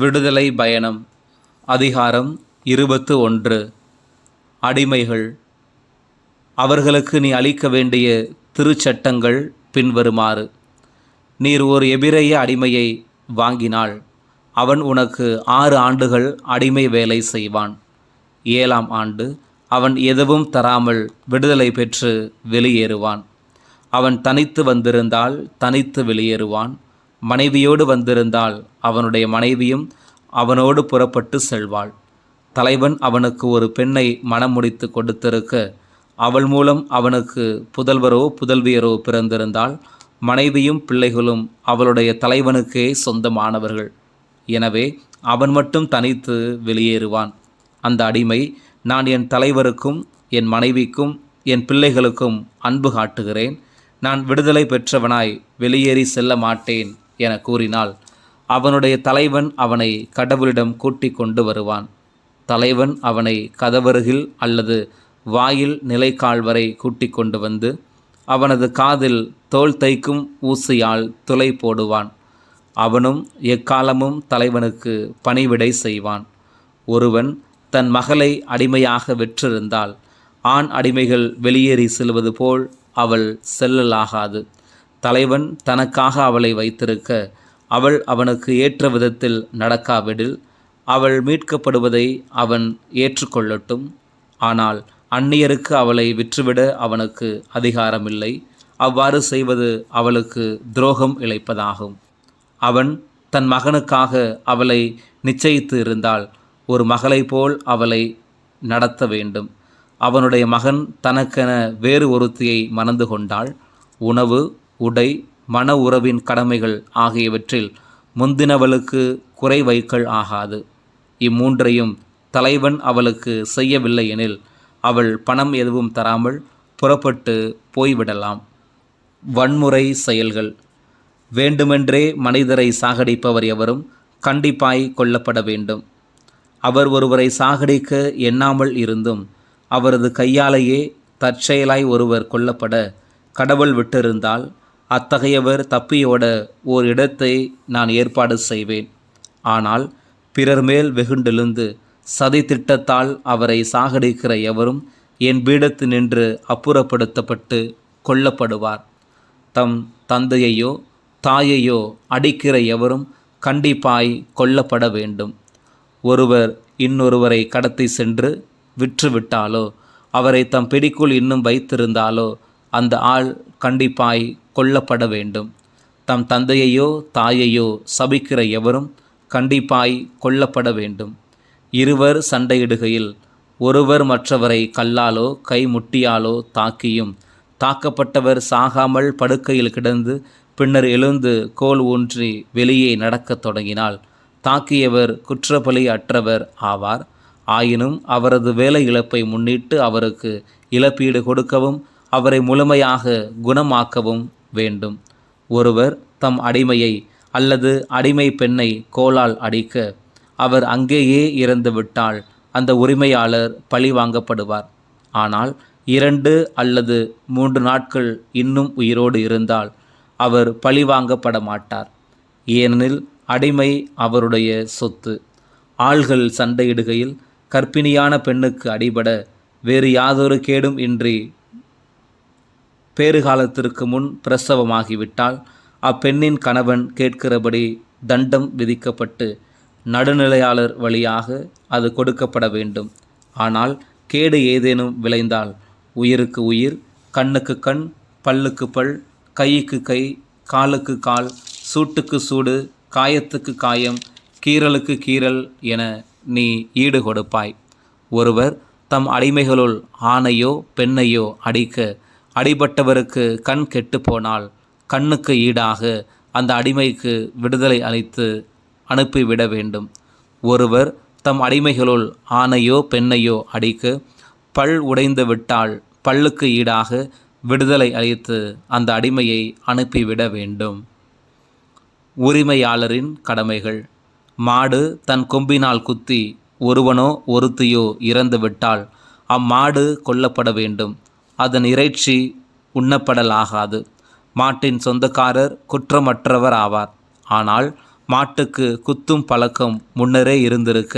விடுதலை பயணம் அதிகாரம் இருபத்து ஒன்று. அடிமைகள் அவர்களுக்கு நீ அளிக்க வேண்டிய திருச்சட்டங்கள் பின்வருமாறு. நீர் ஒரு எபிரேய அடிமையை வாங்கினால் அவன் உனக்கு ஆறு ஆண்டுகள் அடிமை வேலை செய்வான். ஏழாம் ஆண்டு அவன் எதுவும் தராமல் விடுதலை பெற்று வெளியேறுவான். அவன் தனித்து வந்திருந்தால் தனித்து வெளியேறுவான். மனைவியோடு வந்திருந்தால் அவனுடைய மனைவியும் அவனோடு புறப்பட்டு செல்வாள். தலைவன் அவனுக்கு ஒரு பெண்ணை மணம் முடித்து கொடுத்திருக்க அவள் மூலம் அவனுக்கு புதல்வரோ புதல்வியரோ பிறந்திருந்தால் மனைவியும் பிள்ளைகளும் அவளுடைய தலைவனுக்கே சொந்தமானவர்கள். எனவே அவன் மட்டும் தனித்து வெளியேறுவான். அந்த அடிமை நான் என் தலைவருக்கும் என் மனைவிக்கும் என் பிள்ளைகளுக்கும் அன்பு காட்டுகிறேன். நான் விடுதலை பெற்றவனாய் வெளியேறி செல்ல மாட்டேன். என கூறினால் அவனுடைய தலைவன் அவனை கடவுளிடம் கூட்டிக் கொண்டு வருவான். தலைவன் அவனை கதவருகில் அல்லது வாயில் நிலைக்கால் வரை கூட்டிக் கொண்டு வந்து அவனது காதில் தோல் தைக்கும் ஊசியால் துளை போடுவான். அவனும் எக்காலமும் தலைவனுக்கு பணிவிடை செய்வான். ஒருவன் தன் மகளை அடிமையாக வெற்றிருந்தால் ஆண் அடிமைகள் வெளியேறி செல்வது போல் அவள் செல்லலாகாது. தலைவன் தனக்காக அவளை வைத்திருக்க அவள் அவனுக்கு ஏற்ற விதத்தில் நடக்காவிடில் அவள் மீட்கப்படுவதை அவன் ஏற்றுக்கொள்ளட்டும். ஆனால் அந்நியருக்கு அவளை விற்றுவிட அவனுக்கு அதிகாரமில்லை. அவ்வாறு செய்வது அவளுக்கு துரோகம் இழைப்பதாகும். அவன் தன் மகனுக்காக அவளை நிச்சயித்து இருந்தால் ஒரு மகளைப் போல் அவளை நடத்த வேண்டும். அவனுடைய மகன் தனக்கென வேறு ஒருத்தியை மணந்து கொண்டால் உணவு உடை மன உறவின் கடமைகள் ஆகியவற்றில் முந்தினவளுக்கு குறை வைக்கல் ஆகாது. இம்மூன்றையும் தலைவன் அவளுக்கு செய்யவில்லை எனில் அவள் பணம் எதுவும் தராமல் புறப்பட்டு போய்விடலாம். வன்முறை செயல்கள். வேண்டுமென்றே மனிதரை சாகடிப்பவர் எவரும் கண்டிப்பாய் கொல்லப்பட வேண்டும். அவர் ஒருவரை சாகடிக்க எண்ணாமல் இருந்தும் அவரது கையாலேயே தற்செயலாய் ஒருவர் கொல்லப்பட கடவுள் விட்டிருந்தால் அத்தகையவர் தப்பியோட ஓர் இடத்தை நான் ஏற்பாடு செய்வேன். ஆனால் பிறர் மேல் வெகுண்டெழுந்து சதி திட்டத்தால் அவரை சாகடிக்கிற எவரும் என் பீடத்து நின்று அப்புறப்படுத்தப்பட்டு கொல்லப்படுவார். தம் தந்தையையோ தாயையோ அடிக்கிற எவரும் கண்டிப்பாய் கொல்லப்பட வேண்டும். ஒருவர் இன்னொருவரை கடத்தி சென்று விற்றுவிட்டாலோ அவரை தம் பிடிக்குள் இன்னும் வைத்திருந்தாலோ அந்த ஆள் கண்டிப்பாய் கொல்லப்பட வேண்டும். தம் தந்தையையோ தாயையோ சபிக்கிற எவரும் கண்டிப்பாய் கொல்லப்பட வேண்டும். இருவர் சண்டையிடுகையில் ஒருவர் மற்றவரை கல்லாலோ கை முட்டியாலோ தாக்கியும். தாக்கப்பட்டவர் சாகாமல் படுக்கையில் கிடந்து பின்னர் எழுந்து கோல் ஊன்றி வெளியே நடக்கத் தொடங்கினால் தாக்கியவர் குற்றப்பலி அற்றவர் ஆவார். ஆயினும் அவரது வேலை இழப்பை முன்னிட்டு அவருக்கு இழப்பீடு கொடுக்கவும் அவரை முழுமையாக குணமாக்கவும் வேண்டும். ஒருவர் தம் அடிமையை அல்லது அடிமை பெண்ணை கோலால் அடிக்க அவர் அங்கேயே இறந்து விட்டால் அந்த உரிமையாளர் பழி வாங்கப்படுவார். ஆனால் இரண்டு அல்லது மூன்று நாட்கள் இன்னும் உயிரோடு இருந்தால் அவர் பழி வாங்கப்பட மாட்டார். ஏனெனில் அடிமை அவருடைய சொத்து. ஆள்கள் சண்டையிடுகையில் கர்ப்பிணியான பெண்ணுக்கு அடிபட வேறு யாதொரு கேடும் இன்றி பேறுகாலத்திற்கு முன் பிரசவமாகிவிட்டால் அப்பெண்ணின் கணவன் கேட்கிறபடி தண்டம் விதிக்கப்பட்டு நடுநிலையாளர் வழியாக அது கொடுக்கப்பட வேண்டும். ஆனால் கேடு ஏதேனும் விளைந்தால் உயிருக்கு உயிர் கண்ணுக்கு கண் பல்லுக்கு பல் கைக்கு கை காலுக்கு கால் சூட்டுக்கு சூடு காயத்துக்கு காயம் கீறலுக்கு கீறல் என நீ ஈடு கொடுப்பாய். ஒருவர் தம் அடிமைகளுள் ஆணையோ பெண்ணையோ அடிக்க அடிபட்டவருக்கு கண் கெட்டுப்போனால் கண்ணுக்கு ஈடாக அந்த அடிமைக்கு விடுதலை அளித்து அனுப்பிவிட வேண்டும். ஒருவர் தம் அடிமைகளுள் ஆணையோ பெண்ணையோ அடிக்க பல் உடைந்து விட்டால் பல்லுக்கு ஈடாக விடுதலை அளித்து அந்த அடிமையை அனுப்பிவிட வேண்டும். உரிமையாளரின் கடமைகள். மாடு தன் கொம்பினால் குத்தி ஒருவனோ ஒருத்தியோ இறந்துவிட்டால் அம்மாடு கொல்லப்பட வேண்டும். அதன் இறைச்சி உண்ணப்படலாகாது. மாட்டின் சொந்தக்காரர் குற்றமற்றவர் ஆவார். ஆனால் மாட்டுக்கு குத்தும் பழக்கம் முன்னரே இருந்திருக்க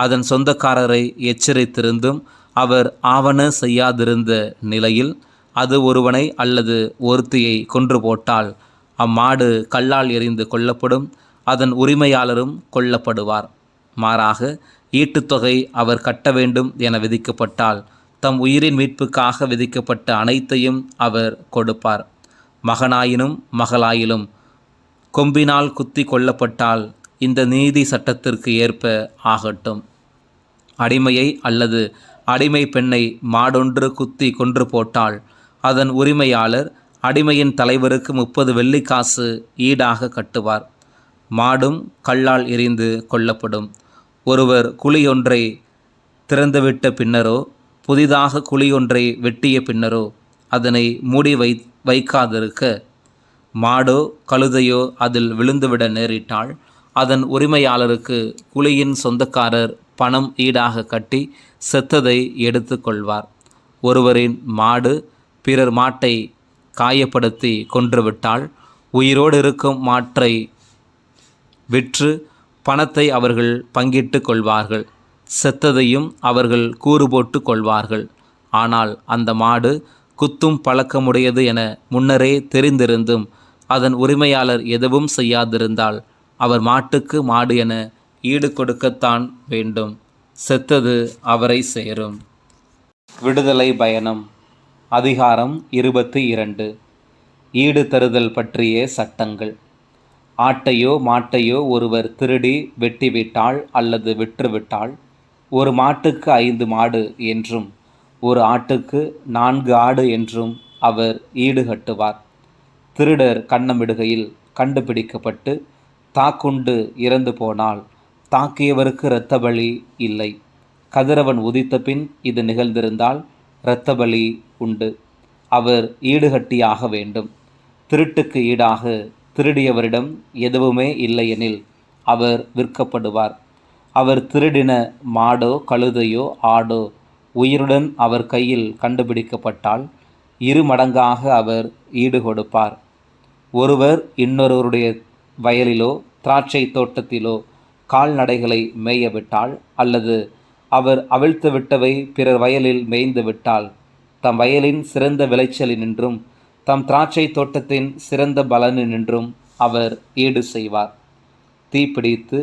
அதன் சொந்தக்காரரை எச்சரித்திருந்தும் அவர் ஆவண செய்யாதிருந்த நிலையில் அது ஒருவனை அல்லது ஒருத்தியை கொன்று போட்டால் அம்மாடு கல்லால் எறிந்து கொல்லப்படும் அதன் உரிமையாளரும் கொல்லப்படுவார். மாறாக ஈட்டுத்தொகை அவர் கட்ட வேண்டும் என விதிக்கப்பட்டால் தம் உயிரின் மீட்புக்காக விதிக்கப்பட்ட அனைத்தையும் அவர் கொடுப்பார். மகனாயினும் மகளாயிலும் கொம்பினால் குத்தி கொல்லப்பட்டால் இந்த நீதி சட்டத்திற்கு ஏற்ப ஆகட்டும். அடிமையை அல்லது அடிமை பெண்ணை மாடொன்று குத்தி கொன்று போட்டால் அதன் உரிமையாளர் அடிமையின் தலைவருக்கு முப்பது வெள்ளிக்காசு ஈடாக கட்டுவார். மாடும் கல்லால் எரிந்து கொல்லப்படும். ஒருவர் குழியொன்றை திறந்துவிட்ட பின்னரோ புதிதாக குழியொன்றை வெட்டிய பின்னரோ அதனை மூடி வை வைக்காதிருக்க. மாடோ கழுதையோ அதில் விழுந்துவிட நேரிட்டால் அதன் உரிமையாளருக்கு குழியின் சொந்தக்காரர் பணம் ஈடாக கட்டி செத்ததை எடுத்து கொள்வார். ஒருவரின் மாடு பிறர் மாட்டை காயப்படுத்தி கொன்றுவிட்டால் உயிரோடு இருக்கும் மாற்றை விற்று பணத்தை அவர்கள் பங்கிட்டு கொள்வார்கள். செத்ததையும் அவர்கள் கூறு போட்டு கொள்வார்கள். ஆனால் அந்த மாடு குத்தும் பழக்கமுடையது என முன்னரே தெரிந்திருந்தும் அதன் உரிமையாளர் எதுவும் செய்யாதிருந்தால் அவர் மாட்டுக்கு மாடு என ஈடு கொடுக்கத்தான் வேண்டும். செத்தது அவரை சேரும். விடுதலை பயணம் அதிகாரம் இருபத்தி இரண்டு. ஈடு தருதல் பற்றிய சட்டங்கள். ஆட்டையோ மாட்டையோ ஒருவர் திருடி வெட்டிவிட்டால் அல்லது விற்றுவிட்டால் ஒரு மாட்டுக்கு ஐந்து மாடு என்றும் ஒரு ஆட்டுக்கு நான்கு ஆடு என்றும் அவர் ஈடுகட்டுவார் திருடர் கண்ணமிடுகையில் கண்டுபிடிக்கப்பட்டு தாக்குண்டு இறந்து போனால் தாக்கியவருக்கு இரத்த பலி இல்லை. கதிரவன் உதித்த பின் இது நிகழ்ந்திருந்தால் இரத்த பலி உண்டு. அவர் ஈடுகட்டியாக வேண்டும். திருட்டுக்கு ஈடாக திருடியவரிடம் எதுவுமே இல்லையெனில் அவர் விற்கப்படுவார். அவர் திருடின மாடோ கழுதையோ ஆடோ உயிருடன் அவர் கையில் கண்டுபிடிக்கப்பட்டால் இரு மடங்காக அவர் ஈடு கொடுப்பார். ஒருவர் இன்னொருவருடைய வயலிலோ திராட்சை தோட்டத்திலோ கால்நடைகளை மேயவிட்டால் அல்லது அவர் அவிழ்த்து விட்டவை பிறர் வயலில் மேய்ந்து விட்டால் தம் வயலின் சிறந்த விளைச்சலினின்றும் தம் திராட்சை தோட்டத்தின் சிறந்த பலனினின்றும் அவர் ஈடு செய்வார். தீப்பிடித்து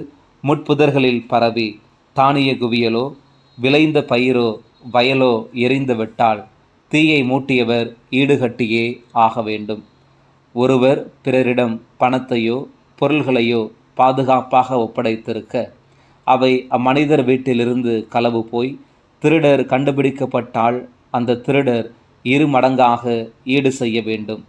முட்புதர்களில் பரவி தானிய குவியலோ விளைந்த பயிரோ வயலோ எரிந்து விட்டால் தீயை மூட்டியவர் ஈடுகட்டியே ஆக வேண்டும். ஒருவர் பிறரிடம் பணத்தையோ பொருள்களையோ பாதுகாப்பாக ஒப்படைத்திருக்க அவை அம்மனிதர் வீட்டிலிருந்து களவு போய் திருடர் கண்டுபிடிக்கப்பட்டால் அந்த திருடர் இரு மடங்காக ஈடு செய்ய வேண்டும்.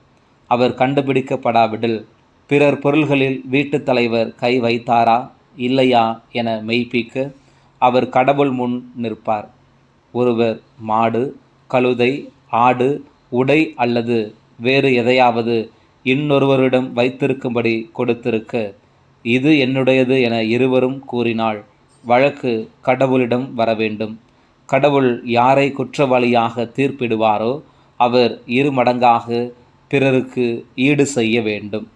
அவர் கண்டுபிடிக்கப்படாவிடில் பிறர் பொருள்களில் வீட்டுத் தலைவர் கை வைத்தாரா? இல்லையா என மெய்ப்பிக்க அவர் கடவுள் முன் நிற்பார். ஒருவர் மாடு கழுதை ஆடு உடை அல்லது வேறு எதையாவது இன்னொருவரிடம் வைத்திருக்கும்படி கொடுத்திருக்க இது என்னுடையது என இருவரும் கூறினால் வழக்கு கடவுளிடம் வர வேண்டும். கடவுள் யாரை குற்றவாளியாக தீர்ப்பிடுவாரோ அவர் இரு மடங்காக பிறருக்கு ஈடு செய்ய வேண்டும்.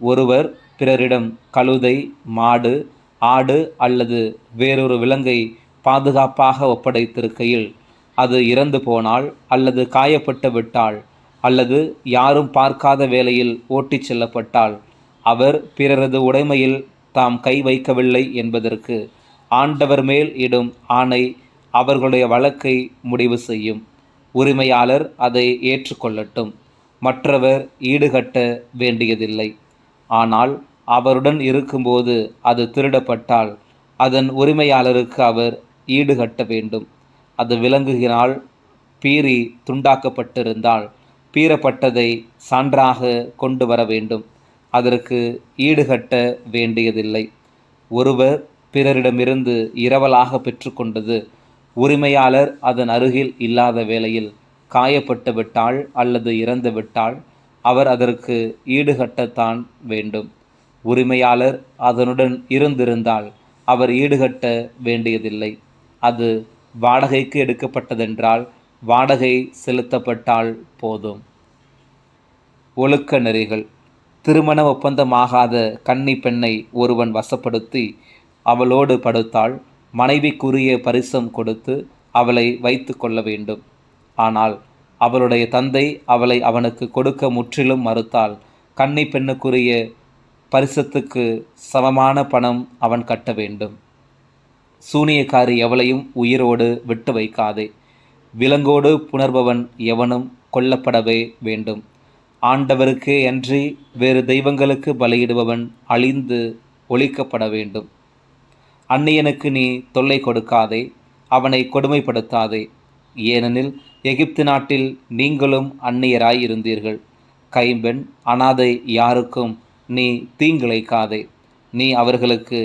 ஒருவர் பிறரிடம் கழுதை மாடு ஆடு அல்லது வேறொரு விலங்கை பாதுகாப்பாக ஒப்படைத்திருக்கையில் அது இறந்து போனால் அல்லது காயப்பட்டு விட்டால் அல்லது யாரும் பார்க்காத வேளையில் ஓட்டிச் செல்லப்பட்டால் அவர் பிறரது உடைமையில் தாம் கை வைக்கவில்லை என்பதற்கு ஆண்டவர் மேல் இடும் ஆணை அவர்களுடைய வழக்கை முடிவு செய்யும். உரிமையாளர் அதை ஏற்றுக்கொள்ளட்டும். மற்றவர் ஈடுகட்ட வேண்டியதில்லை. ஆனால் அவருடன் இருக்கும்போது அது திருடப்பட்டால் அதன் உரிமையாளருக்கு அவர் ஈடுகட்ட வேண்டும். அது விலங்குகினால் பீறி துண்டாக்கப்பட்டிருந்தால் பீறப்பட்டதை சான்றாக கொண்டு வர வேண்டும். அதற்கு ஈடுகட்ட வேண்டியதில்லை. ஒருவர் பிறரிடமிருந்து இரவலாக பெற்றுக்கொண்டது உரிமையாளர் அதன் அருகில் இல்லாத வேளையில் காயப்பட்டு விட்டால் அல்லது இறந்து விட்டால் அவர் அதற்கு ஈடுகட்டத்தான் வேண்டும். உரிமையாளர் அதனுடன் இருந்திருந்தால் அவர் ஈடுகட்ட வேண்டியதில்லை. அது வாடகைக்கு எடுக்கப்பட்டதென்றால் வாடகை செலுத்தப்பட்டால் போதும். ஒழுக்க நெறிகள். திருமண ஒப்பந்தமாகாத கன்னி பெண்ணை ஒருவன் வசப்படுத்தி அவளோடு படுத்தால் மனைவிக்குரிய பரிசம் கொடுத்து அவளை வைத்து கொள்ள வேண்டும். ஆனால் அவளுடைய தந்தை அவளை அவனுக்கு கொடுக்க முற்றிலும் மறுத்தால் கன்னி பெண்ணுக்குரிய பரிசத்துக்கு சமமான பணம் அவன் கட்ட வேண்டும். சூனியக்காரி எவளையும் உயிரோடு விட்டு வைக்காதே. விலங்கோடு புணர்பவன் எவனும் கொல்லப்படவே வேண்டும். ஆண்டவருக்கே அன்றி வேறு தெய்வங்களுக்கு பலியிடுபவன் அழிந்து ஒழிக்கப்பட வேண்டும். அந்நியனுக்கு நீ தொல்லை கொடுக்காதே. அவனை கொடுமைப்படுத்தாதே. ஏனெனில் எகிப்து நாட்டில் நீங்களும் அந்நியராய் இருந்தீர்கள் கைம்பெண் அனாதை யாருக்கும் நீ தீங்கிழைக்காதே. நீ அவர்களுக்கு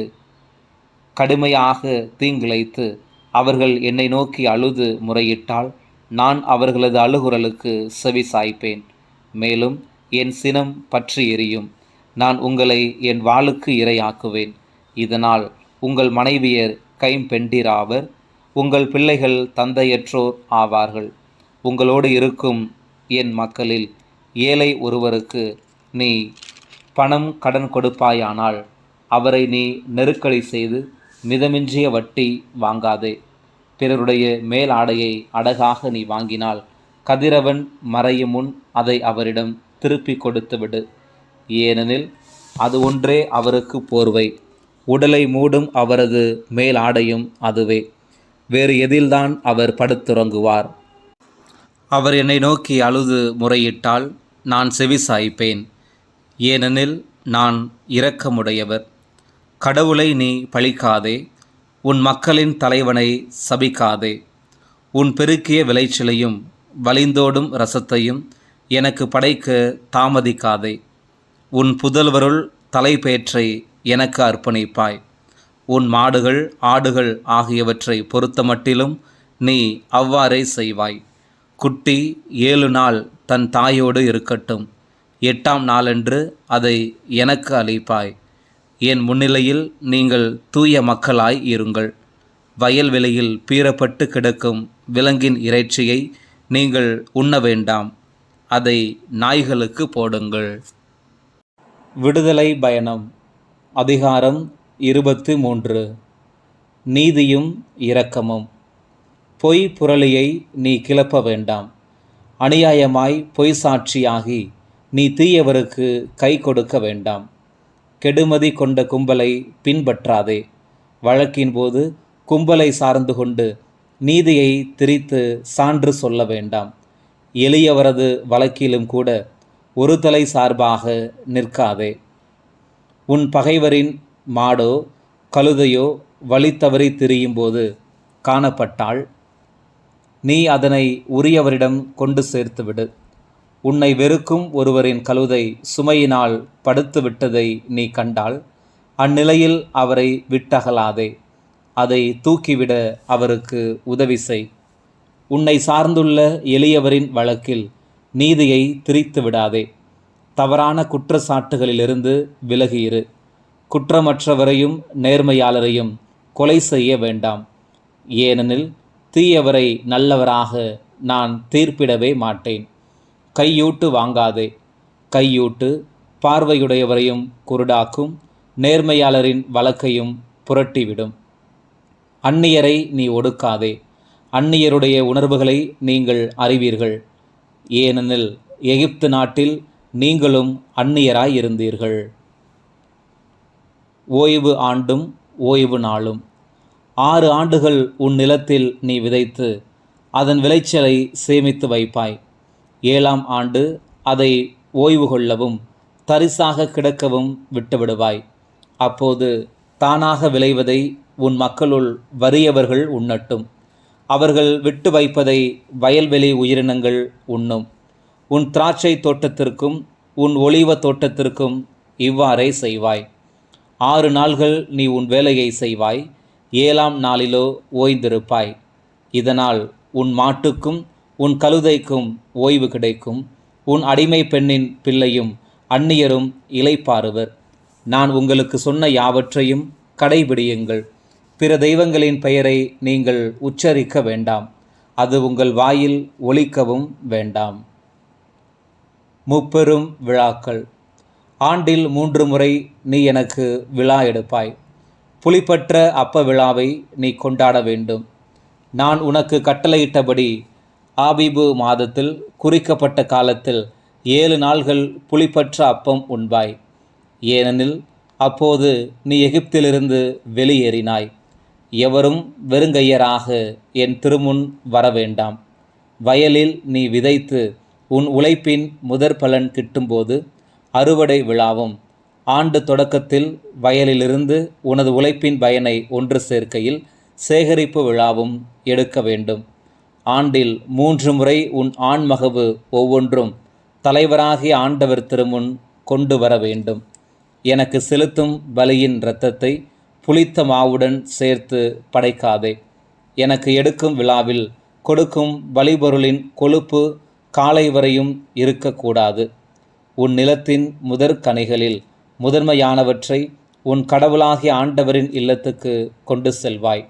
கடுமையாக தீங்கிழைத்து அவர்கள் என்னை நோக்கி அழுது முறையிட்டால் நான் அவர்களது அழுகுரலுக்கு செவி சாய்ப்பேன். மேலும் என் சினம் பற்றி எரியும். நான் உங்களை என் வாளுக்கு இரையாக்குவேன். இதனால் உங்கள் மனைவியர் கைம்பெண்டிராவர். உங்கள் பிள்ளைகள் தந்தையற்றோர் ஆவார்கள். உங்களோடு இருக்கும் என் மக்களில் ஏழை ஒருவருக்கு நீ பணம் கடன் கொடுப்பாயானால் அவரை நீ நெருக்கடி செய்து மிதமின்றிய வட்டி வாங்காதே. பிறருடைய மேலாடையை அடகாக நீ வாங்கினால் கதிரவன் மறையும் முன் அதை அவரிடம் திருப்பி கொடுத்து விடு. ஏனெனில் அது ஒன்றே அவருக்கு போர்வை. உடலை மூடும் அவரது மேலாடையும் அதுவே. வேறு எதில்தான் அவர் படுத்துறங்குவார். அவர் என்னை நோக்கி அழுது முறையிட்டால் நான் செவி சாய்ப்பேன். ஏனெனில் நான் இரக்கமுடையவர். கடவுளை நீ பழிக்காதே. உன் மக்களின் தலைவனை சபிக்காதே. உன் பெருக்கிய விளைச்சலையும் வலிந்தோடும் ரசத்தையும் எனக்கு படைக்க தாமதிக்காதே. உன் புதல்வருள் தலைப்பேற்றை எனக்கு அர்ப்பணிப்பாய். உன் மாடுகள் ஆடுகள் ஆகியவற்றை பொறுத்தமட்டிலும் நீ அவ்வாறே செய்வாய். குட்டி ஏழு நாள் தன் தாயோடு இருக்கட்டும். எட்டாம் நாளன்று அதை எனக்கு அளிப்பாய். என் முன்னிலையில் நீங்கள் தூய மக்களாய் இருங்கள். வயல்வெளியில் பீறப்பட்டு கிடக்கும் விலங்கின் இறைச்சியை நீங்கள் உண்ண வேண்டாம். அதை நாய்களுக்கு போடுங்கள். விடுதலை பயணம். அதிகாரம் இருபத்து மூன்று. நீதியும் இரக்கமும். பொய் புரளியை நீ கிளப்ப வேண்டாம். அநியாயமாய் பொய் சாட்சியாகி நீ தீயவருக்கு கை கொடுக்க வேண்டாம். கெடுமதி கொண்ட கும்பலை பின்பற்றாதே. வழக்கின் போது கும்பலை சார்ந்து கொண்டு நீதியை திரித்து சான்று சொல்ல வேண்டாம். எளியவரது வழக்கிலும் கூட ஒரு தலை சார்பாக நிற்காதே. உன் பகைவரின் மாடோ கழுதையோ வழி தவறி திரியும்போது காணப்பட்டால் நீ அதனை உரியவரிடம் கொண்டு சேர்த்துவிடு. உன்னை வெறுக்கும் ஒருவரின் கழுதை சுமையினால் படுத்து விட்டதை நீ கண்டால் அந்நிலையில் அவரை விட்டகலாதே. அதை தூக்கிவிட அவருக்கு உதவி செய். உன்னை சார்ந்துள்ள எளியவரின் வழக்கில் நீதியை திரித்து விடாதே. தவறான குற்றச்சாட்டுகளிலிருந்து விலகியிரு. குற்றமற்றவரையும் நேர்மையாளரையும் கொலை செய்ய வேண்டாம். ஏனெனில் தீயவரை நல்லவராக நான் தீர்ப்பிடவே மாட்டேன். கையூட்டு வாங்காதே. கையூட்டு பார்வையுடையவரையும் குருடாக்கும் நேர்மையாளரின் வழக்கையும் புரட்டிவிடும். அந்நியரை நீ ஒடுக்காதே. அந்நியருடைய உணர்வுகளை நீங்கள் அறிவீர்கள். ஏனெனில் எகிப்து நாட்டில் நீங்களும் அந்நியராய் இருந்தீர்கள் ஓய்வு ஆண்டும் ஓய்வு நாளும். ஆறு ஆண்டுகள் உன் நிலத்தில் நீ விதைத்து அதன் விளைச்சலை சேமித்து வைப்பாய். ஏழாம் ஆண்டு அதை ஓய்வு கொள்ளவும் தரிசாக கிடக்கவும் விட்டுவிடுவாய். அப்போது தானாக விளைவதை உன் மக்களுள் வறியவர்கள் உண்ணட்டும். அவர்கள் விட்டு வைப்பதை வயல்வெளி உயிரினங்கள் உண்ணும். உன் திராட்சை தோட்டத்திற்கும் உன் ஒளிவ தோட்டத்திற்கும் இவ்வாறே செய்வாய். ஆறு நாள்கள் நீ உன் வேலையை செய்வாய். ஏழாம் நாளிலோ ஓய்ந்திருப்பாய். இதனால் உன் மாட்டுக்கும் உன் கழுதைக்கும் ஓய்வு கிடைக்கும். உன் அடிமை பெண்ணின் பிள்ளையும் அந்நியரும் இலைப்பாறுவர் நான் உங்களுக்கு சொன்ன யாவற்றையும் கடைபிடியுங்கள். பிற தெய்வங்களின் பெயரை நீங்கள் உச்சரிக்க வேண்டாம். அது உங்கள் வாயில் ஒலிக்கவும் வேண்டாம். முப்பெரும் விழாக்கள். ஆண்டில் மூன்று முறை நீ எனக்கு விழா எடுப்பாய். புலிப்பற்ற அப்ப விழாவை நீ கொண்டாட வேண்டும். நான் உனக்கு கட்டளையிட்டபடி ஆபிபு மாதத்தில் குறிக்கப்பட்ட காலத்தில் ஏழு நாள்கள் புலிப்பற்ற அப்பம் உண்பாய். ஏனெனில் அப்போது நீ எகிப்திலிருந்து வெளியேறினாய். எவரும் வெறுங்கையராக என் திருமுன் வர வேண்டாம். வயலில் நீ விதைத்து உன் உழைப்பின் முதற் பலன் கிட்டும்போது அறுவடை விழாவும் ஆண்டு தொடக்கத்தில் வயலிலிருந்து உனது உழைப்பின் பயனை ஒன்று சேர்க்கையில் சேகரிப்பு விழாவும் எடுக்க வேண்டும். ஆண்டில் மூன்று முறை உன் ஆண்மகவு ஒவ்வொன்றும் தலைவராகிய ஆண்டவர் திருமுன் கொண்டு வர வேண்டும். எனக்கு செலுத்தும் பலியின் இரத்தத்தை புளித்த மாவுடன் சேர்த்து படைக்காதே. எனக்கு எடுக்கும் விழாவில் கொடுக்கும் பலிபொருளின் கொழுப்பு காலை வரையும் இருக்கக்கூடாது. உன் நிலத்தின் முதற் கனிகளில் முதன்மையானவற்றை உன் கடவுளாகிய ஆண்டவரின் இல்லத்துக்கு கொண்டு செல்வாய்.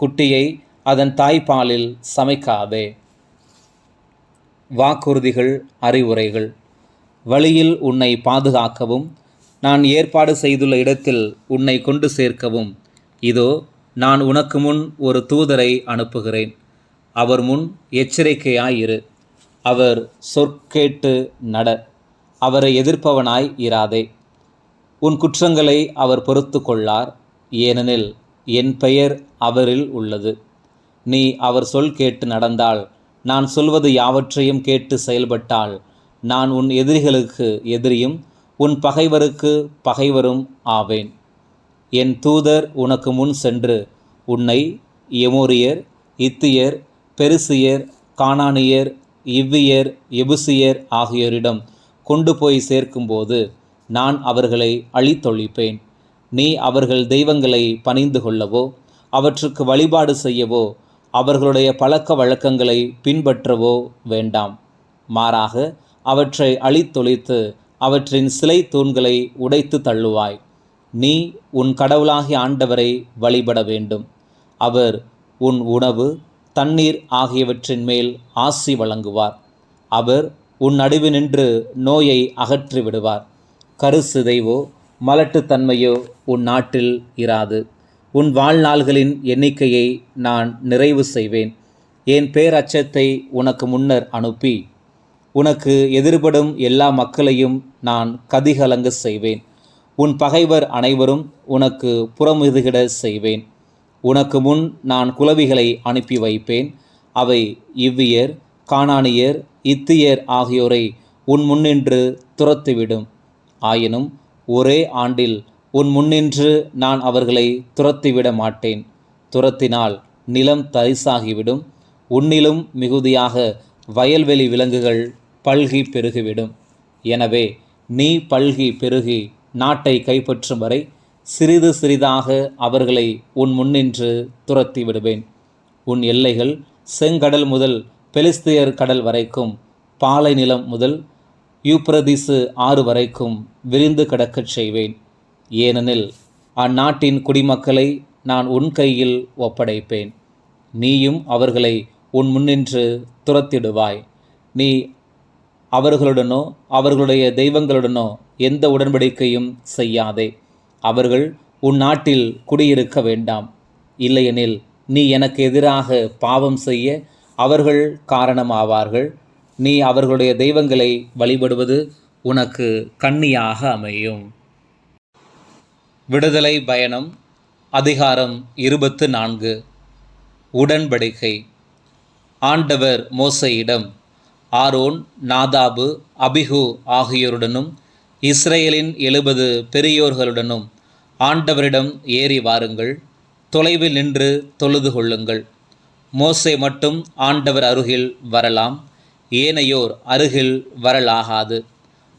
குட்டியை அதன் தாய்ப்பாலில் சமைக்காதே. வாக்குறுதிகள் அறிவுரைகள். வழியில் உன்னை பாதுகாக்கவும் நான் ஏற்பாடு செய்துள்ள இடத்தில் உன்னை கொண்டு சேர்க்கவும். இதோ நான் உனக்கு முன் ஒரு தூதரை அனுப்புகிறேன். அவர் முன் எச்சரிக்கையாயிரு. அவர் சொற்கேட்டு நட. அவரை எதிர்ப்பவனாய் இராதே. உன் குற்றங்களை அவர் பொறுத்து கொள்ளார் ஏனெனில் என் பெயர் அவரில் உள்ளது. நீ அவர் சொல் கேட்டு நடந்தால் நான் சொல்வது யாவற்றையும் கேட்டு செயல்பட்டால் நான் உன் எதிரிகளுக்கு எதிரியும் உன் பகைவருக்கு பகைவரும் ஆவேன். என் தூதர் உனக்கு முன் சென்று உன்னை எமோரியர் இத்தியர் பெருசியர் கானானியர் இவ்வியர் எபுசியர் ஆகியோரிடம் கொண்டு போய் சேர்க்கும்போது நான் அவர்களை அழித்தொழிப்பேன். நீ அவர்கள் தெய்வங்களை பணிந்து கொள்ளவோ அவற்றுக்கு வழிபாடு செய்யவோ அவர்களுடைய பழக்க வழக்கங்களை பின்பற்றவோ வேண்டாம். மாறாக அவற்றை அழித்தொழித்து அவற்றின் சிலை தூண்களை உடைத்து தள்ளுவாய். நீ உன் கடவுளாகிய ஆண்டவரை வழிபட வேண்டும். அவர் உன் உணவு தண்ணீர் ஆகியவற்றின் மேல் ஆசி வழங்குவார். அவர் உன் நடுவு நின்று நோயை அகற்றி விடுவார் கருசிதைவோ மலட்டுத்தன்மையோ உன் நாட்டில் இராது. உன் வாழ்நாள்களின் எண்ணிக்கையை நான் நிறைவு செய்வேன். என் பேரச்சத்தை உனக்கு முன்னர் அனுப்பி உனக்கு எதிர்படும் எல்லா மக்களையும் நான் கதிகலங்க செய்வேன். உன் பகைவர் அனைவரும் உனக்கு புறமுதுகிட செய்வேன். உனக்கு முன் நான் குலவிகளை அனுப்பி வைப்பேன். அவை இவ்வியர் காணானியர் இத்தியர் ஆகியோரை உன் முன்னின்று துரத்துவிடும். ஆயினும் ஒரே ஆண்டில் உன் முன்னின்று நான் அவர்களை துரத்திவிட மாட்டேன். துரத்தினால் நிலம் தரிசாகிவிடும். உன்னிலும் மிகுதியாக வயல்வெளி விலங்குகள் பல்கி பெருகிவிடும். எனவே நீ பல்கி பெருகி நாட்டை கைப்பற்றும் வரை சிறிது சிறிதாக அவர்களை உன் முன்னின்று துரத்தி விடுவேன் உன் எல்லைகள் செங்கடல் முதல் பெலிஸ்தியர் கடல் வரைக்கும் பாலை நிலம் முதல் யூப்ரதிசு ஆறு வரைக்கும் விரிந்து கிடக்கச் செய்வேன். ஏனெனில் அந்நாட்டின் குடிமக்களை நான் உன் கையில் ஒப்படைப்பேன். நீயும் அவர்களை உன் முன்னின்று துரத்திடுவாய். நீ அவர்களுடனோ அவர்களுடைய தெய்வங்களுடனோ எந்த உடன்படிக்கையும் செய்யாதே. அவர்கள் உன் நாட்டில் குடியிருக்க வேண்டாம். இல்லையெனில் நீ எனக்கு எதிராக பாவம் செய்ய அவர்கள் காரணமாவார்கள். நீ அவர்களுடைய தெய்வங்களை வழிபடுவது உனக்கு கண்ணியாக அமையும். விடுதலை பயணம் அதிகாரம் இருபத்து நான்கு. உடன்படிக்கை. ஆண்டவர் மோசையிடம் ஆரோன் நாதாபு அபிகு ஆகியோருடனும் இஸ்ரேலின் எழுபது பெரியோர்களுடனும் ஆண்டவரிடம் ஏறி வாருங்கள் தொலைவில் நின்று தொழுது கொள்ளுங்கள். மோசை மட்டும் ஆண்டவர் அருகில் வரலாம். ஏனையோர் அருகில் வரலாகாது.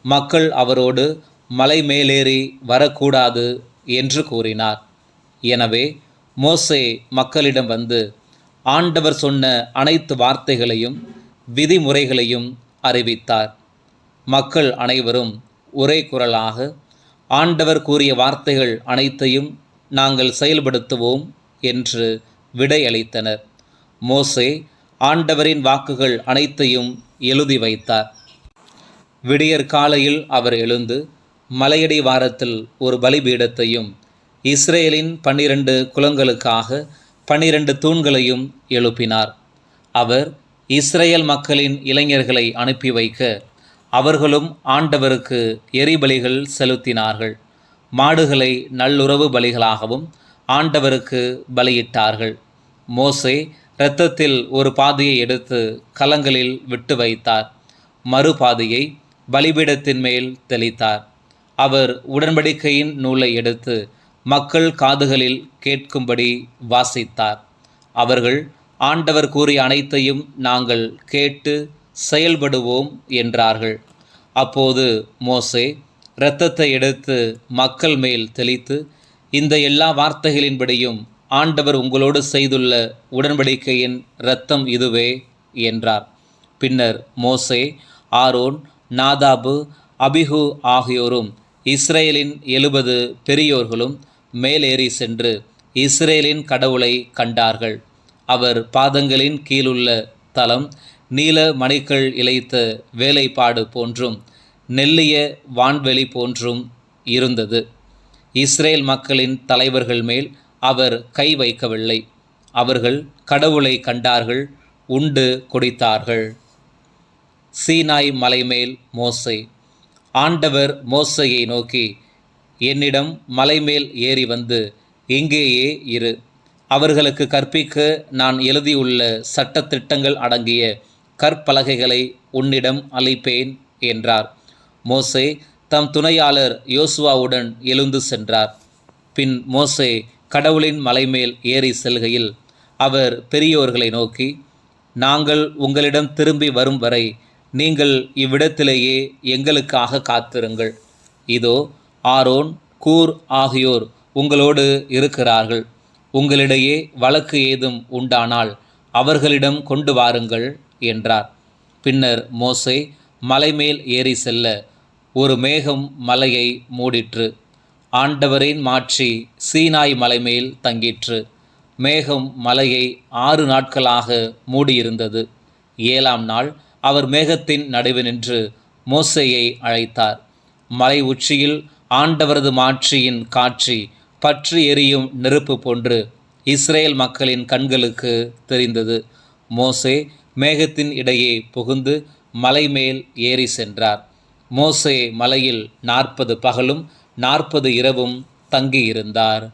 மக்கள் அவரோடு மலை மேலேறி வரக்கூடாது என்று கூறினார். எனவே மோசே மக்களிடம் வந்து ஆண்டவர் சொன்ன அனைத்து வார்த்தைகளையும் விதிமுறைகளையும் அறிவித்தார். மக்கள் அனைவரும் ஒரே குரலாக ஆண்டவர் கூறிய வார்த்தைகள் அனைத்தையும் நாங்கள் செயல்படுத்துவோம் என்று விடையளித்தனர். மோசே ஆண்டவரின் வாக்குகள் அனைத்தையும் எழுதி வைத்தார். விடியற் காலையில் அவர் எழுந்து மலையடி வாரத்தில் ஒரு பலிபீடத்தையும் இஸ்ரேலின் பன்னிரண்டு குலங்களுக்காக பன்னிரண்டு தூண்களையும் எழுப்பினார். அவர் இஸ்ரேல் மக்களின் இளைஞர்களை அனுப்பி வைக்க அவர்களும் ஆண்டவருக்கு எரிபலிகள் செலுத்தினார்கள். மாடுகளை நல்லுறவு பலிகளாகவும் ஆண்டவருக்கு பலியிட்டார்கள். மோசே இரத்தத்தில் ஒரு பாதையை எடுத்து கலங்களில் விட்டு வைத்தார். மறுபாதையை பலிபீடத்தின் மேல் தெளித்தார். அவர் உடன்படிக்கையின் நூலை எடுத்து மக்கள் காதுகளில் கேட்கும்படி வாசித்தார். அவர்கள் ஆண்டவர் கூறிய அனைத்தையும் நாங்கள் கேட்டு செயல்படுவோம் என்றார்கள். அப்போது மோசே இரத்தத்தை எடுத்து மக்கள் மேல் தெளித்து இந்த எல்லா வார்த்தைகளின்படியும் ஆண்டவர் உங்களோடு செய்துள்ள உடன்படிக்கையின் இரத்தம் இதுவே என்றார். பின்னர் மோசே ஆரோன் நாதாபு அபிஹு ஆகியோரும் இஸ்ரேலின் எழுபது பெரியோர்களும் மேலேறி சென்று இஸ்ரேலின் கடவுளை கண்டார்கள். அவர் பாதங்களின் கீழுள்ள தலம் நீல மணிக்கள் இழைத்த வேலைப்பாடு போன்றும் நெல்லிய வான்வெளி போன்றும் இருந்தது. இஸ்ரேல் மக்களின் தலைவர்கள் மேல் அவர் கை வைக்கவில்லை. அவர்கள் கடவுளை கண்டார்கள் உண்டு குடித்தார்கள். சீனாய் மலைமேல் மோசை. ஆண்டவர் மோசையை நோக்கி என்னிடம் மலைமேல் ஏறி வந்து இங்கேயே இரு. அவர்களுக்கு கற்பிக்க நான் எழுதியுள்ள சட்டத்திட்டங்கள் அடங்கிய கற்பலகைகளை உன்னிடம் அளிப்பேன் என்றார். மோசே தம் துணையாளர் யோசுவாவுடன் எழுந்து சென்றார். பின் மோசே கடவுளின் மலைமேல் ஏறி செல்கையில் அவர் பெரியோர்களை நோக்கி நாங்கள் உங்களிடம் திரும்பி வரும் வரை நீங்கள் இவ்விடத்திலேயே எங்களுக்காக காத்திருங்கள். இதோ ஆரோன் கூர் ஆகியோர் உங்களோடு இருக்கிறார்கள். உங்களிடையே வழக்கு ஏதும் உண்டானால் அவர்களிடம் கொண்டு வாருங்கள் என்றார். பின்னர் மோசே மலைமேல் ஏறி செல்ல ஒரு மேகம் மலையை மூடிற்று. ஆண்டவரின் மாட்சி சீனாய் மலைமேல் தங்கிற்று. மேகம் மலையை ஆறு நாட்களாக மூடியிருந்தது. ஏழாம் நாள் அவர் மேகத்தின் நடுவே நின்று மோசையை அழைத்தார். மலை உச்சியில் ஆண்டவரது மாட்சியின் காட்சி பற்றி எரியும் நெருப்பு போன்று இஸ்ரேல் மக்களின் கண்களுக்கு தெரிந்தது. மோசே மேகத்தின் இடையே புகுந்து மலை மேல் ஏறி சென்றார். மோசே மலையில் நாற்பது பகலும் நாற்பது இரவும் தங்கியிருந்தார்.